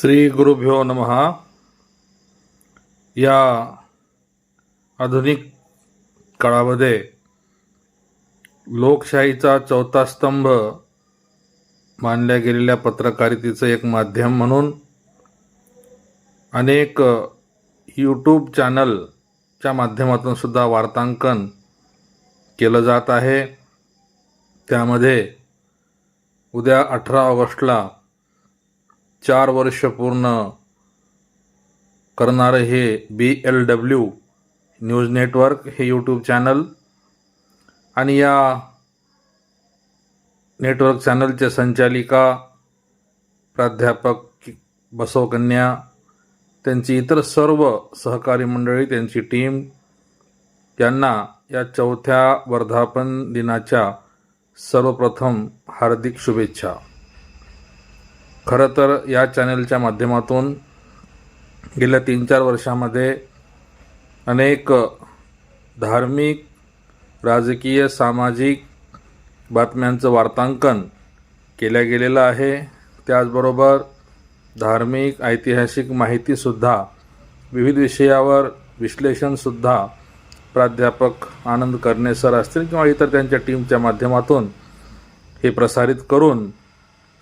श्री गुरुभ्यो नमः। या आधुनिक काळामध्ये लोकशाहीचा चौथा स्तंभ मानल्या गेलेल्या पत्रकारितेचं एक माध्यम म्हणून अनेक यूट्यूब चॅनलच्या माध्यमातून सुद्धा वार्तांकन केलं जात आहे. त्यामध्ये उद्या अठरा ऑगस्टला चार वर्ष पूर्ण करणारं हे B L W news network हे यूट्यूब चॅनल आणि या नेटवर्क चॅनलच्या संचालिका प्राध्यापक बसवकन्या त्यांची इतर सर्व सहकारी मंडळी त्यांची टीम यांना या चौथ्या वर्धापन दिनाच्या सर्वप्रथम हार्दिक शुभेच्छा. खरं तर या चॅनलच्या माध्यमातून गेल्या तीन चार वर्षामध्ये अनेक धार्मिक राजकीय सामाजिक बातम्यांचं वार्तांकन केल्या गेलेलं आहे. त्याचबरोबर धार्मिक ऐतिहासिक माहितीसुद्धा विविध विषयावर विश्लेषणसुद्धा प्राध्यापक आनंद करणे सर असतील किंवा इतर त्यांच्या टीमच्या माध्यमातून हे प्रसारित करून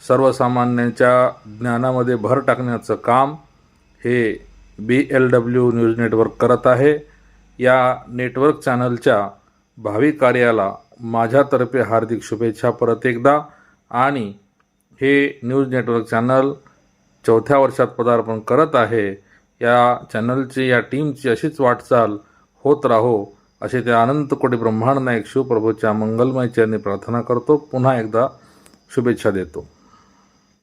सर्वसामान्यांच्या ज्ञानामध्ये भर टाकण्याचं काम हे B L W news network करत आहे. या नेटवर्क चॅनलच्या भावी कार्याला माझ्यातर्फे हार्दिक शुभेच्छा परत एकदा. आणि हे न्यूज नेटवर्क चॅनल चौथ्या वर्षात पदार्पण करत आहे. या चॅनलची या टीमची अशीच वाटचाल होत राहो असे त्या अनंत कोटी ब्रह्मांड नायक शिवप्रभूच्या मंगलमय चरणी प्रार्थना करतो. पुन्हा एकदा शुभेच्छा देतो.